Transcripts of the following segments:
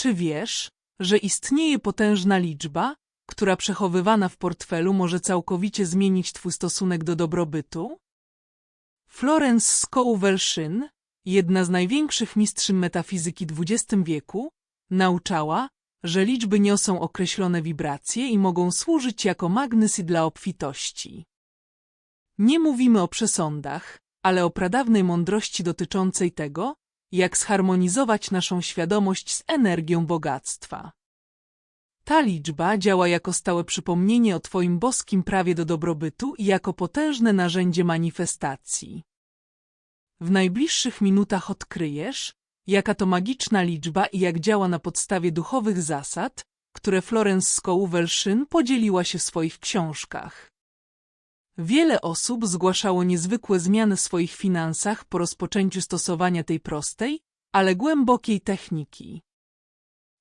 Czy wiesz, że istnieje potężna liczba, która przechowywana w portfelu może całkowicie zmienić twój stosunek do dobrobytu? Florence Scovel-Shinn, jedna z największych mistrzyn metafizyki XX wieku, nauczała, że liczby niosą określone wibracje i mogą służyć jako magnesy dla obfitości. Nie mówimy o przesądach, ale o pradawnej mądrości dotyczącej tego, jak zharmonizować naszą świadomość z energią bogactwa. Ta liczba działa jako stałe przypomnienie o Twoim boskim prawie do dobrobytu i jako potężne narzędzie manifestacji. W najbliższych minutach odkryjesz, jaka to magiczna liczba i jak działa na podstawie duchowych zasad, które Florence Scovel-Shinn podzieliła się w swoich książkach. Wiele osób zgłaszało niezwykłe zmiany w swoich finansach po rozpoczęciu stosowania tej prostej, ale głębokiej techniki.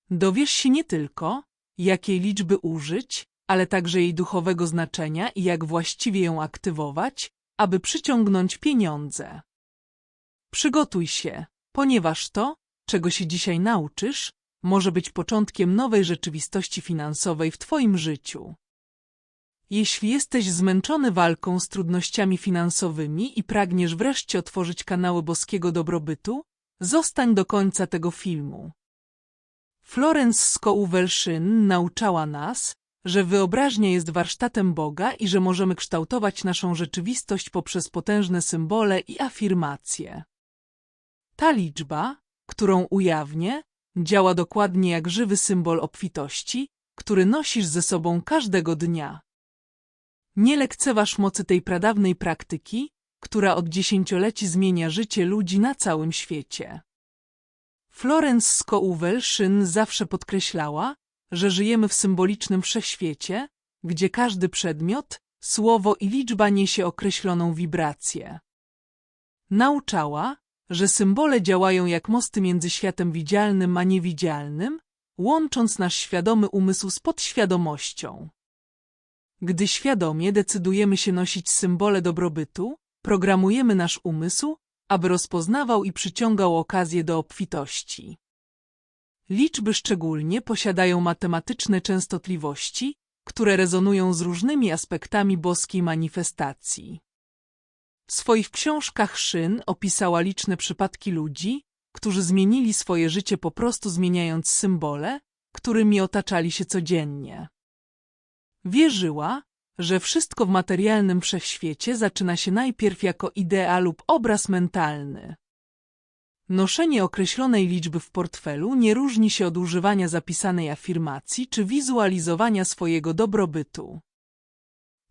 Dowiesz się nie tylko, jakiej liczby użyć, ale także jej duchowego znaczenia i jak właściwie ją aktywować, aby przyciągnąć pieniądze. Przygotuj się, ponieważ to, czego się dzisiaj nauczysz, może być początkiem nowej rzeczywistości finansowej w Twoim życiu. Jeśli jesteś zmęczony walką z trudnościami finansowymi i pragniesz wreszcie otworzyć kanały boskiego dobrobytu, zostań do końca tego filmu. Florence Scovel-Shinn nauczała nas, że wyobraźnia jest warsztatem Boga i że możemy kształtować naszą rzeczywistość poprzez potężne symbole i afirmacje. Ta liczba, którą ujawnię, działa dokładnie jak żywy symbol obfitości, który nosisz ze sobą każdego dnia. Nie lekceważ mocy tej pradawnej praktyki, która od dziesięcioleci zmienia życie ludzi na całym świecie. Florence Scovel-Shinn zawsze podkreślała, że żyjemy w symbolicznym wszechświecie, gdzie każdy przedmiot, słowo i liczba niesie określoną wibrację. Nauczała, że symbole działają jak mosty między światem widzialnym a niewidzialnym, łącząc nasz świadomy umysł z podświadomością. Gdy świadomie decydujemy się nosić symbole dobrobytu, programujemy nasz umysł, aby rozpoznawał i przyciągał okazje do obfitości. Liczby szczególnie posiadają matematyczne częstotliwości, które rezonują z różnymi aspektami boskiej manifestacji. W swoich książkach Szyn opisała liczne przypadki ludzi, którzy zmienili swoje życie po prostu zmieniając symbole, którymi otaczali się codziennie. Wierzyła, że wszystko w materialnym wszechświecie zaczyna się najpierw jako idea lub obraz mentalny. Noszenie określonej liczby w portfelu nie różni się od używania zapisanej afirmacji czy wizualizowania swojego dobrobytu.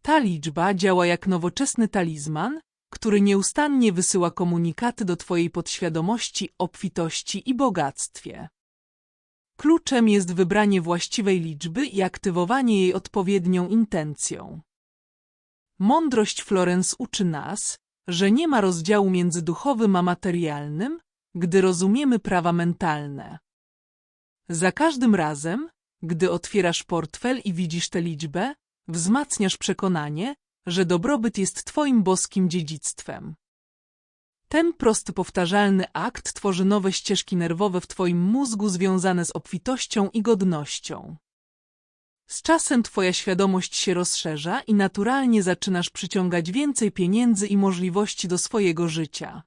Ta liczba działa jak nowoczesny talizman, który nieustannie wysyła komunikaty do Twojej podświadomości obfitości i bogactwie. Kluczem jest wybranie właściwej liczby i aktywowanie jej odpowiednią intencją. Mądrość Florence uczy nas, że nie ma rozdziału między duchowym a materialnym, gdy rozumiemy prawa mentalne. Za każdym razem, gdy otwierasz portfel i widzisz tę liczbę, wzmacniasz przekonanie, że dobrobyt jest Twoim boskim dziedzictwem. Ten prosty, powtarzalny akt tworzy nowe ścieżki nerwowe w Twoim mózgu związane z obfitością i godnością. Z czasem Twoja świadomość się rozszerza i naturalnie zaczynasz przyciągać więcej pieniędzy i możliwości do swojego życia.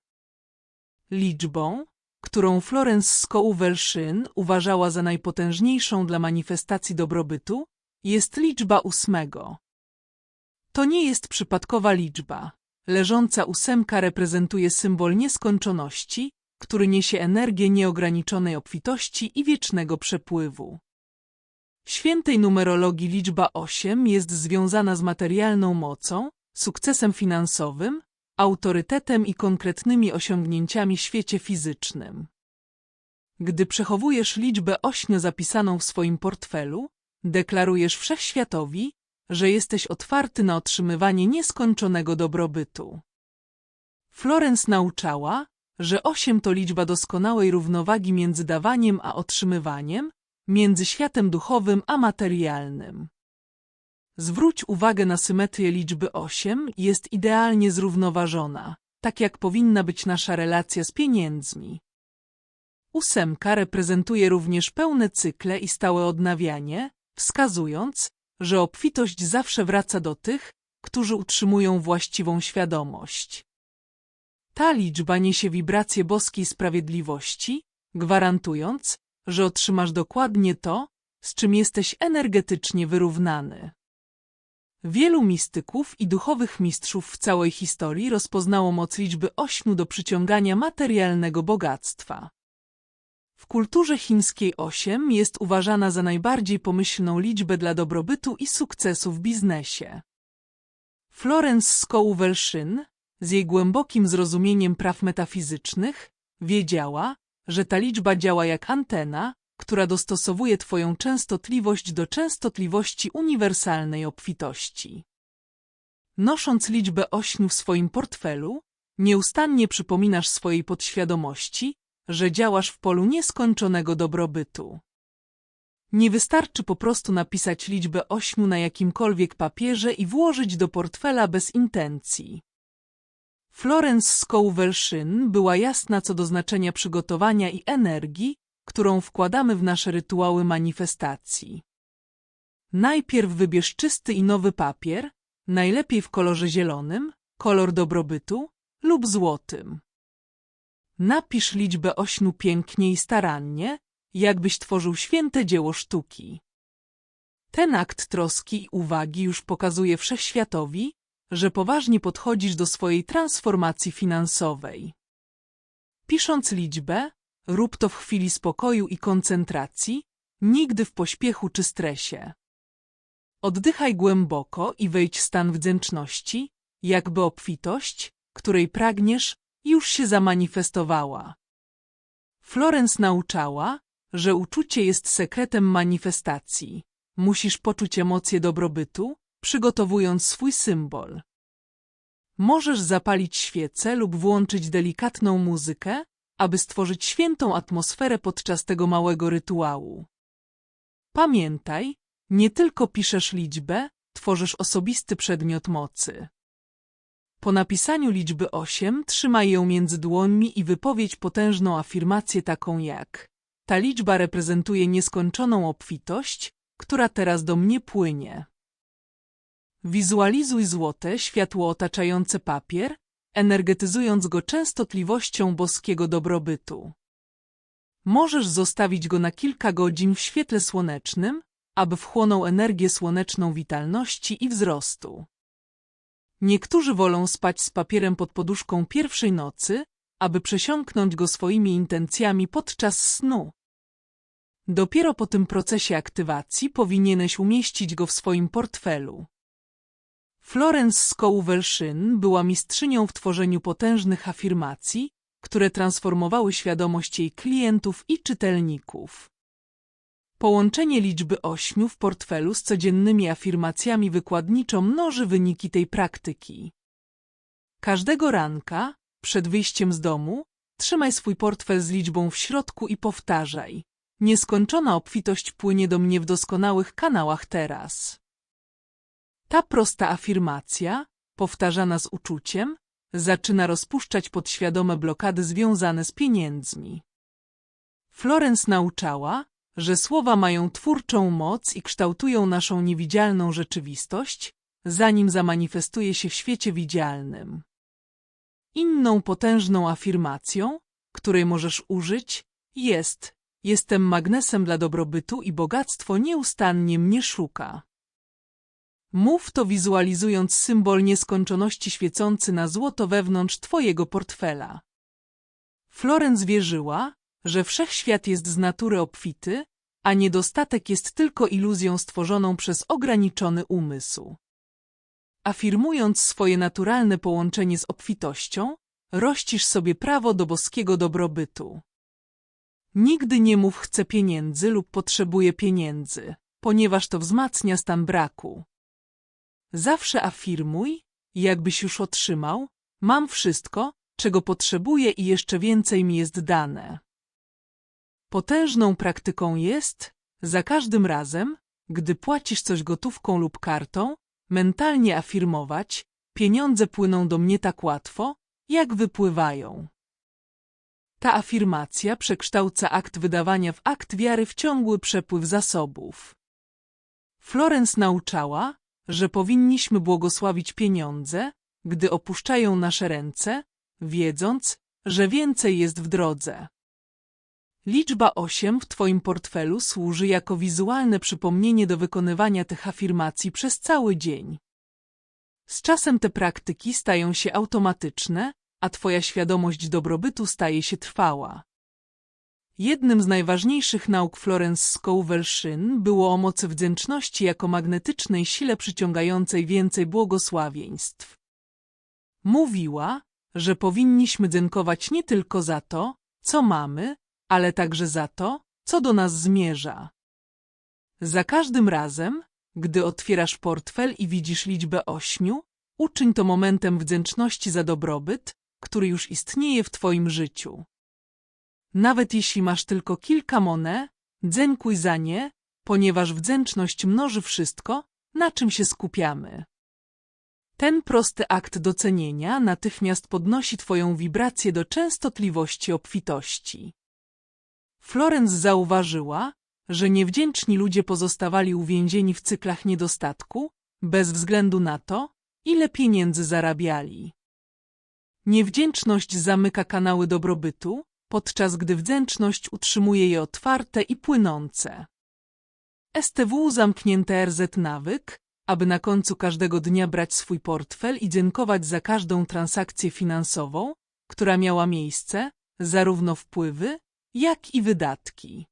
Liczbą, którą Florence Scovel-Shinn uważała za najpotężniejszą dla manifestacji dobrobytu, jest liczba ósmego. To nie jest przypadkowa liczba. Leżąca ósemka reprezentuje symbol nieskończoności, który niesie energię nieograniczonej obfitości i wiecznego przepływu. W świętej numerologii liczba 8 jest związana z materialną mocą, sukcesem finansowym, autorytetem i konkretnymi osiągnięciami w świecie fizycznym. Gdy przechowujesz liczbę 8 zapisaną w swoim portfelu, deklarujesz wszechświatowi, że jesteś otwarty na otrzymywanie nieskończonego dobrobytu. Florence nauczała, że osiem to liczba doskonałej równowagi między dawaniem a otrzymywaniem, między światem duchowym a materialnym. Zwróć uwagę na symetrię liczby 8, jest idealnie zrównoważona, tak jak powinna być nasza relacja z pieniędzmi. Ósemka reprezentuje również pełne cykle i stałe odnawianie, wskazując, że obfitość zawsze wraca do tych, którzy utrzymują właściwą świadomość. Ta liczba niesie wibrację boskiej sprawiedliwości, gwarantując, że otrzymasz dokładnie to, z czym jesteś energetycznie wyrównany. Wielu mistyków i duchowych mistrzów w całej historii rozpoznało moc liczby ośmiu do przyciągania materialnego bogactwa. W kulturze chińskiej osiem jest uważana za najbardziej pomyślną liczbę dla dobrobytu i sukcesu w biznesie. Florence Scovel-Shyn, z jej głębokim zrozumieniem praw metafizycznych, wiedziała, że ta liczba działa jak antena, która dostosowuje Twoją częstotliwość do częstotliwości uniwersalnej obfitości. Nosząc liczbę ośmiu w swoim portfelu, nieustannie przypominasz swojej podświadomości, że działasz w polu nieskończonego dobrobytu. Nie wystarczy po prostu napisać liczbę ośmiu na jakimkolwiek papierze i włożyć do portfela bez intencji. Florence Scovel-Shyn była jasna co do znaczenia przygotowania i energii, którą wkładamy w nasze rytuały manifestacji. Najpierw wybierz czysty i nowy papier, najlepiej w kolorze zielonym, kolor dobrobytu lub złotym. Napisz liczbę ośmiu pięknie i starannie, jakbyś tworzył święte dzieło sztuki. Ten akt troski i uwagi już pokazuje wszechświatowi, że poważnie podchodzisz do swojej transformacji finansowej. Pisząc liczbę, rób to w chwili spokoju i koncentracji, nigdy w pośpiechu czy stresie. Oddychaj głęboko i wejdź w stan wdzięczności, jakby obfitość, której pragniesz, już się zamanifestowała. Florence nauczała, że uczucie jest sekretem manifestacji. Musisz poczuć emocje dobrobytu, przygotowując swój symbol. Możesz zapalić świecę lub włączyć delikatną muzykę, aby stworzyć świętą atmosferę podczas tego małego rytuału. Pamiętaj, nie tylko piszesz liczbę, tworzysz osobisty przedmiot mocy. Po napisaniu liczby 8 trzymaj ją między dłońmi i wypowiedź potężną afirmację taką jak Ta liczba reprezentuje nieskończoną obfitość, która teraz do mnie płynie. Wizualizuj złote światło otaczające papier, energetyzując go częstotliwością boskiego dobrobytu. Możesz zostawić go na kilka godzin w świetle słonecznym, aby wchłonął energię słoneczną witalności i wzrostu. Niektórzy wolą spać z papierem pod poduszką pierwszej nocy, aby przesiąknąć go swoimi intencjami podczas snu. Dopiero po tym procesie aktywacji powinieneś umieścić go w swoim portfelu. Florence Scovel-Shyn była mistrzynią w tworzeniu potężnych afirmacji, które transformowały świadomość jej klientów i czytelników. Połączenie liczby ośmiu w portfelu z codziennymi afirmacjami wykładniczo mnoży wyniki tej praktyki. Każdego ranka, przed wyjściem z domu, trzymaj swój portfel z liczbą w środku i powtarzaj. Nieskończona obfitość płynie do mnie w doskonałych kanałach teraz. Ta prosta afirmacja, powtarzana z uczuciem, zaczyna rozpuszczać podświadome blokady związane z pieniędzmi. Florence nauczała, że słowa mają twórczą moc i kształtują naszą niewidzialną rzeczywistość, zanim zamanifestuje się w świecie widzialnym. Inną potężną afirmacją, której możesz użyć, jest Jestem magnesem dla dobrobytu i bogactwo nieustannie mnie szuka. Mów to wizualizując symbol nieskończoności świecący na złoto wewnątrz Twojego portfela. Florence wierzyła, że wszechświat jest z natury obfity, a niedostatek jest tylko iluzją stworzoną przez ograniczony umysł. Afirmując swoje naturalne połączenie z obfitością, rościsz sobie prawo do boskiego dobrobytu. Nigdy nie mów chcę pieniędzy lub potrzebuję pieniędzy, ponieważ to wzmacnia stan braku. Zawsze afirmuj, jakbyś już otrzymał, mam wszystko, czego potrzebuję i jeszcze więcej mi jest dane. Potężną praktyką jest, za każdym razem, gdy płacisz coś gotówką lub kartą, mentalnie afirmować, pieniądze płyną do mnie tak łatwo, jak wypływają. Ta afirmacja przekształca akt wydawania w akt wiary w ciągły przepływ zasobów. Florence nauczała, że powinniśmy błogosławić pieniądze, gdy opuszczają nasze ręce, wiedząc, że więcej jest w drodze. Liczba 8 w Twoim portfelu służy jako wizualne przypomnienie do wykonywania tych afirmacji przez cały dzień. Z czasem te praktyki stają się automatyczne, a Twoja świadomość dobrobytu staje się trwała. Jednym z najważniejszych nauk Florence Scovel-Shinn było o mocy wdzięczności jako magnetycznej sile przyciągającej więcej błogosławieństw. Mówiła, że powinniśmy dziękować nie tylko za to, co mamy, ale także za to, co do nas zmierza. Za każdym razem, gdy otwierasz portfel i widzisz liczbę ośmiu, uczyń to momentem wdzięczności za dobrobyt, który już istnieje w Twoim życiu. Nawet jeśli masz tylko kilka monet, dziękuj za nie, ponieważ wdzięczność mnoży wszystko, na czym się skupiamy. Ten prosty akt docenienia natychmiast podnosi Twoją wibrację do częstotliwości obfitości. Florence zauważyła, że niewdzięczni ludzie pozostawali uwięzieni w cyklach niedostatku, bez względu na to, ile pieniędzy zarabiali. Niewdzięczność zamyka kanały dobrobytu, podczas gdy wdzięczność utrzymuje je otwarte i płynące. STW zamknięte RZ nawyk, aby na końcu każdego dnia brać swój portfel i dziękować za każdą transakcję finansową, która miała miejsce, zarówno wpływy, jak i wydatki.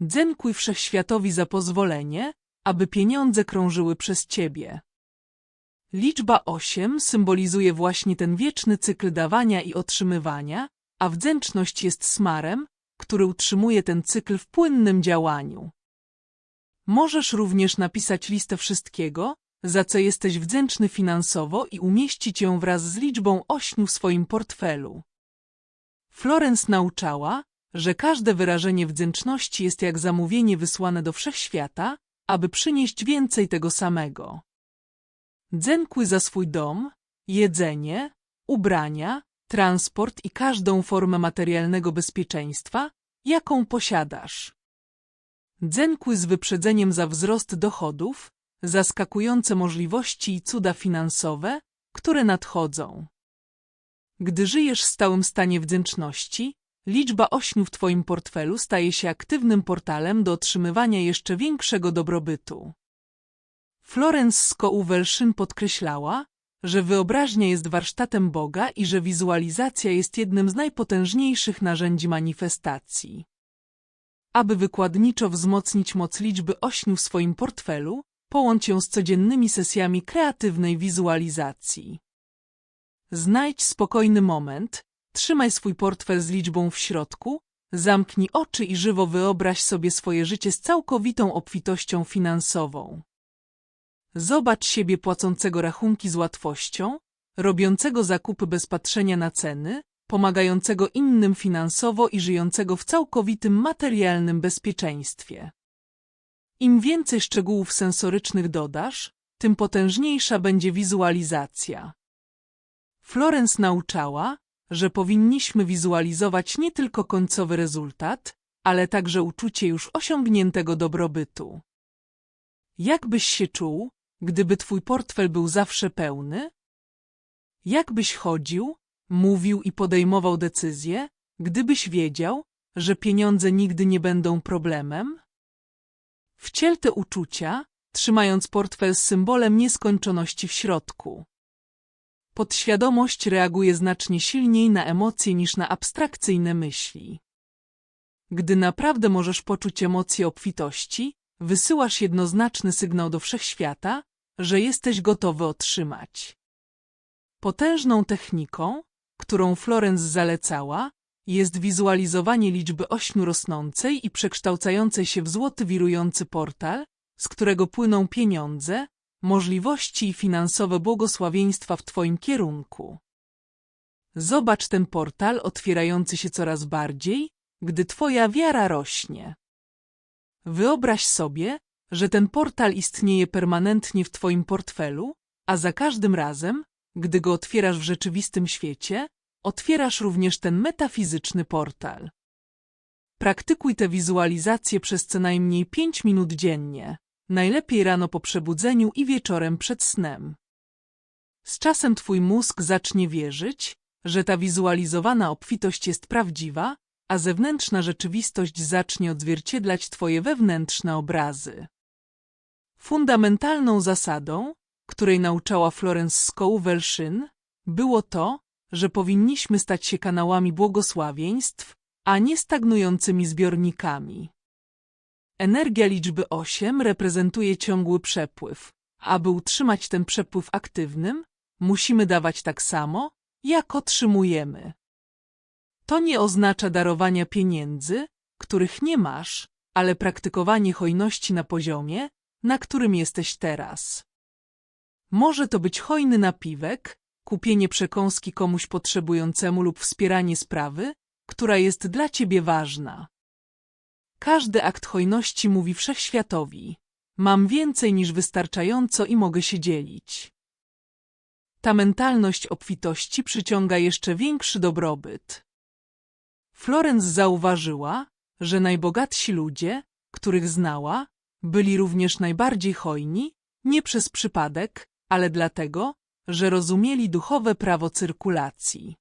Dziękuj Wszechświatowi za pozwolenie, aby pieniądze krążyły przez Ciebie. Liczba 8 symbolizuje właśnie ten wieczny cykl dawania i otrzymywania, a wdzięczność jest smarem, który utrzymuje ten cykl w płynnym działaniu. Możesz również napisać listę wszystkiego, za co jesteś wdzięczny finansowo i umieścić ją wraz z liczbą 8 w swoim portfelu. Florence nauczała, że każde wyrażenie wdzięczności jest jak zamówienie wysłane do wszechświata, aby przynieść więcej tego samego. Dziękuj za swój dom, jedzenie, ubrania, transport i każdą formę materialnego bezpieczeństwa, jaką posiadasz. Dziękuj z wyprzedzeniem za wzrost dochodów, zaskakujące możliwości i cuda finansowe, które nadchodzą. Gdy żyjesz w stałym stanie wdzięczności, liczba ośmiu w Twoim portfelu staje się aktywnym portalem do otrzymywania jeszcze większego dobrobytu. Florence Scouvelshin podkreślała, że wyobraźnia jest warsztatem Boga i że wizualizacja jest jednym z najpotężniejszych narzędzi manifestacji. Aby wykładniczo wzmocnić moc liczby ośmiu w swoim portfelu, połącz ją z codziennymi sesjami kreatywnej wizualizacji. Znajdź spokojny moment, trzymaj swój portfel z liczbą w środku, zamknij oczy i żywo wyobraź sobie swoje życie z całkowitą obfitością finansową. Zobacz siebie płacącego rachunki z łatwością, robiącego zakupy bez patrzenia na ceny, pomagającego innym finansowo i żyjącego w całkowitym materialnym bezpieczeństwie. Im więcej szczegółów sensorycznych dodasz, tym potężniejsza będzie wizualizacja. Florence nauczała, że powinniśmy wizualizować nie tylko końcowy rezultat, ale także uczucie już osiągniętego dobrobytu. Jak byś się czuł, gdyby twój portfel był zawsze pełny? Jak byś chodził, mówił i podejmował decyzje, gdybyś wiedział, że pieniądze nigdy nie będą problemem? Wciel te uczucia, trzymając portfel z symbolem nieskończoności w środku. Podświadomość reaguje znacznie silniej na emocje niż na abstrakcyjne myśli. Gdy naprawdę możesz poczuć emocje obfitości, wysyłasz jednoznaczny sygnał do wszechświata, że jesteś gotowy otrzymać. Potężną techniką, którą Florence zalecała, jest wizualizowanie liczby ośmiu rosnącej i przekształcającej się w złoty wirujący portal, z którego płyną pieniądze, możliwości i finansowe błogosławieństwa w Twoim kierunku. Zobacz ten portal otwierający się coraz bardziej, gdy Twoja wiara rośnie. Wyobraź sobie, że ten portal istnieje permanentnie w Twoim portfelu, a za każdym razem, gdy go otwierasz w rzeczywistym świecie, otwierasz również ten metafizyczny portal. Praktykuj te wizualizacje przez co najmniej 5 minut dziennie, najlepiej rano po przebudzeniu i wieczorem przed snem. Z czasem twój mózg zacznie wierzyć, że ta wizualizowana obfitość jest prawdziwa, a zewnętrzna rzeczywistość zacznie odzwierciedlać twoje wewnętrzne obrazy. Fundamentalną zasadą, której nauczała Florence Scovel-Shinn, było to, że powinniśmy stać się kanałami błogosławieństw, a nie stagnującymi zbiornikami. Energia liczby 8 reprezentuje ciągły przepływ. Aby utrzymać ten przepływ aktywnym, musimy dawać tak samo, jak otrzymujemy. To nie oznacza darowania pieniędzy, których nie masz, ale praktykowanie hojności na poziomie, na którym jesteś teraz. Może to być hojny napiwek, kupienie przekąski komuś potrzebującemu lub wspieranie sprawy, która jest dla ciebie ważna. Każdy akt hojności mówi wszechświatowi: Mam więcej niż wystarczająco i mogę się dzielić. Ta mentalność obfitości przyciąga jeszcze większy dobrobyt. Florence zauważyła, że najbogatsi ludzie, których znała, byli również najbardziej hojni, nie przez przypadek, ale dlatego, że rozumieli duchowe prawo cyrkulacji.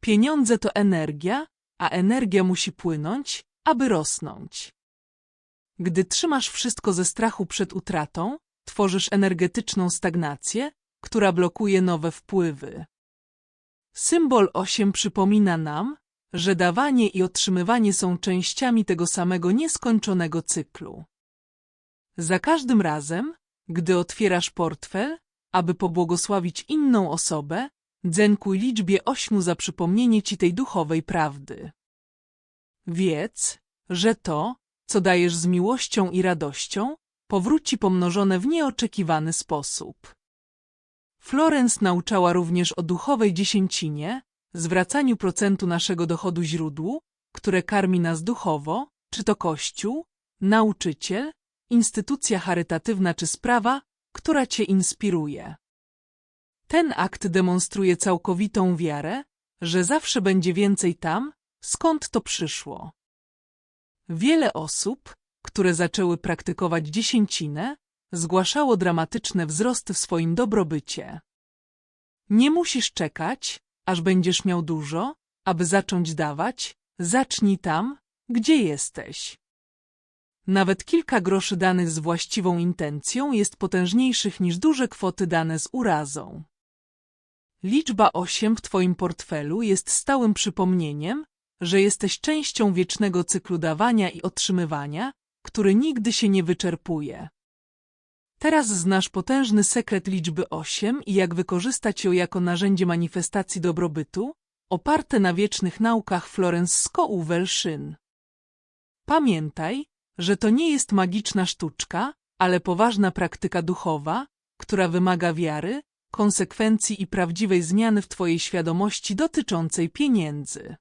Pieniądze to energia, a energia musi płynąć, aby rosnąć. Gdy trzymasz wszystko ze strachu przed utratą, tworzysz energetyczną stagnację, która blokuje nowe wpływy. Symbol 8 przypomina nam, że dawanie i otrzymywanie są częściami tego samego nieskończonego cyklu. Za każdym razem, gdy otwierasz portfel, aby pobłogosławić inną osobę, Dzenkuj liczbie ośmiu za przypomnienie ci tej duchowej prawdy. Wiedz, że to, co dajesz z miłością i radością, powróci pomnożone w nieoczekiwany sposób. Florence nauczała również o duchowej dziesięcinie, zwracaniu procentu naszego dochodu źródłu, które karmi nas duchowo, czy to kościół, nauczyciel, instytucja charytatywna czy sprawa, która cię inspiruje. Ten akt demonstruje całkowitą wiarę, że zawsze będzie więcej tam, skąd to przyszło. Wiele osób, które zaczęły praktykować dziesięcinę, zgłaszało dramatyczne wzrosty w swoim dobrobycie. Nie musisz czekać, aż będziesz miał dużo, aby zacząć dawać, zacznij tam, gdzie jesteś. Nawet kilka groszy danych z właściwą intencją jest potężniejszych niż duże kwoty dane z urazą. Liczba 8 w Twoim portfelu jest stałym przypomnieniem, że jesteś częścią wiecznego cyklu dawania i otrzymywania, który nigdy się nie wyczerpuje. Teraz znasz potężny sekret liczby 8 i jak wykorzystać ją jako narzędzie manifestacji dobrobytu, oparte na wiecznych naukach Florence Scovel-Shinn. Pamiętaj, że to nie jest magiczna sztuczka, ale poważna praktyka duchowa, która wymaga wiary, konsekwencji i prawdziwej zmiany w Twojej świadomości dotyczącej pieniędzy.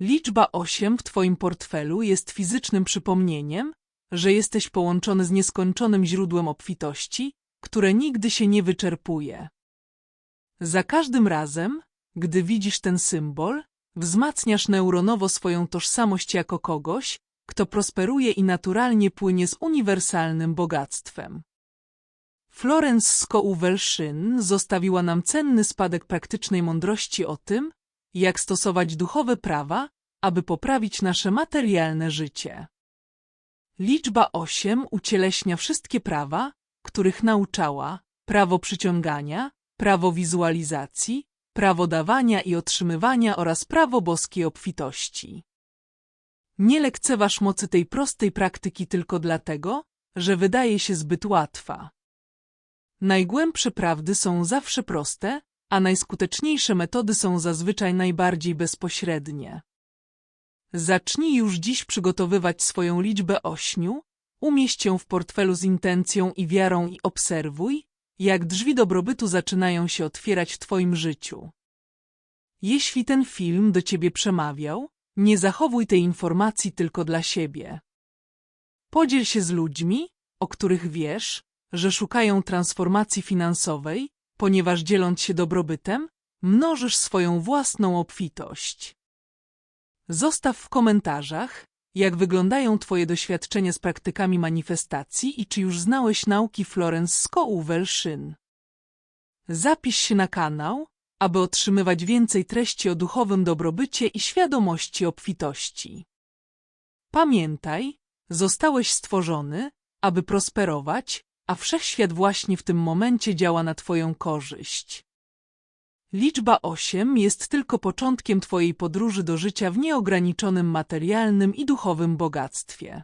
Liczba 8 w Twoim portfelu jest fizycznym przypomnieniem, że jesteś połączony z nieskończonym źródłem obfitości, które nigdy się nie wyczerpuje. Za każdym razem, gdy widzisz ten symbol, wzmacniasz neuronowo swoją tożsamość jako kogoś, kto prosperuje i naturalnie płynie z uniwersalnym bogactwem. Florence Scovel-Shinn zostawiła nam cenny spadek praktycznej mądrości o tym, jak stosować duchowe prawa, aby poprawić nasze materialne życie. Liczba 8 ucieleśnia wszystkie prawa, których nauczała, prawo przyciągania, prawo wizualizacji, prawo dawania i otrzymywania oraz prawo boskiej obfitości. Nie lekceważ mocy tej prostej praktyki tylko dlatego, że wydaje się zbyt łatwa. Najgłębsze prawdy są zawsze proste, a najskuteczniejsze metody są zazwyczaj najbardziej bezpośrednie. Zacznij już dziś przygotowywać swoją liczbę ośmiu, umieść ją w portfelu z intencją i wiarą i obserwuj, jak drzwi dobrobytu zaczynają się otwierać w Twoim życiu. Jeśli ten film do Ciebie przemawiał, nie zachowuj tej informacji tylko dla siebie. Podziel się z ludźmi, o których wiesz, że szukają transformacji finansowej, ponieważ dzieląc się dobrobytem, mnożysz swoją własną obfitość. Zostaw w komentarzach, jak wyglądają Twoje doświadczenia z praktykami manifestacji i czy już znałeś nauki Florence Scovel-Shyn. Zapisz się na kanał, aby otrzymywać więcej treści o duchowym dobrobycie i świadomości obfitości. Pamiętaj, zostałeś stworzony, aby prosperować, a wszechświat właśnie w tym momencie działa na Twoją korzyść. Liczba 8 jest tylko początkiem Twojej podróży do życia w nieograniczonym materialnym i duchowym bogactwie.